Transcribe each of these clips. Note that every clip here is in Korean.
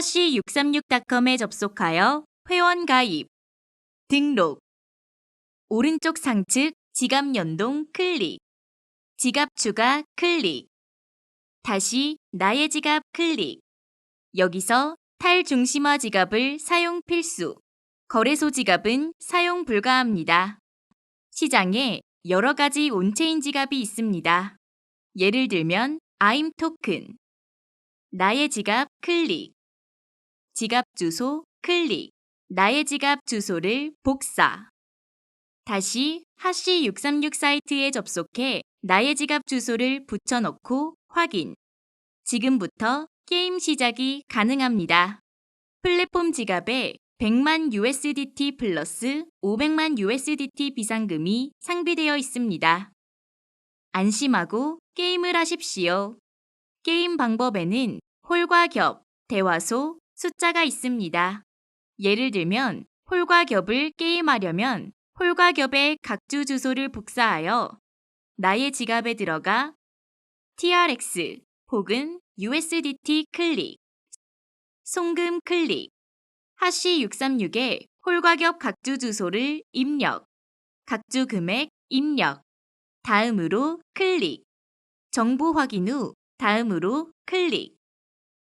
하시636.com에 접속하여 회원 가입, 등록, 오른쪽 상측 지갑 연동 클릭, 지갑 추가 클릭, 다시 나의 지갑 클릭. 여기서 탈중심화 지갑을 사용 필수, 거래소 지갑은 사용 불가합니다. 시장에 여러 가지 온체인 지갑이 있습니다. 예를 들면 아임 토큰, 나의 지갑 클릭, 지갑 주소 클릭, 나의 지갑 주소를 복사. 다시 하시 636 사이트에 접속해 나의 지갑 주소를 붙여넣고 확인. 지금부터 게임 시작이 가능합니다. 플랫폼 지갑에 100만 USDT 플러스 500만 USDT 비상금이 상비되어 있습니다. 안심하고 게임을 하십시오. 게임 방법에는 홀과 겹, 대화소, 숫자가 있습니다. 예를 들면 홀과 겹을 게임하려면 홀과 겹의 각주 주소를 복사하여 나의 지갑에 들어가 TRX 혹은 USDT 클릭, 송금 클릭, 하시 636에 홀과 겹 각주 주소를 입력, 각주 금액 입력, 다음으로 클릭, 정보 확인 후 다음으로 클릭,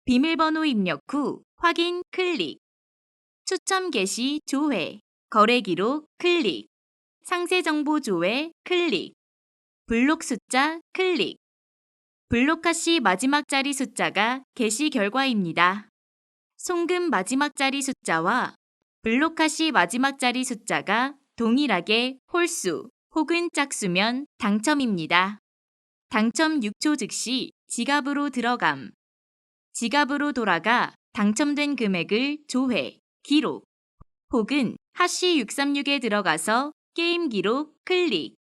비밀번호 입력 후 확인 클릭, 추첨 개시 조회, 거래 기록 클릭, 상세 정보 조회 클릭, 블록 숫자 클릭, 블록하 시 마지막 자리 숫자가 게시 결과입니다. 송금 마지막 자리 숫자와 블록하 시 마지막 자리 숫자가 동일하게 홀수 혹은 짝수면 당첨입니다. 당첨 6초 즉시 지갑으로 들어감. 지갑으로 돌아가 당첨된 금액을 조회, 기록 혹은 하시 636에 들어가서 게임 기록 클릭.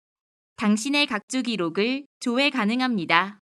당신의 각주 기록을 조회 가능합니다.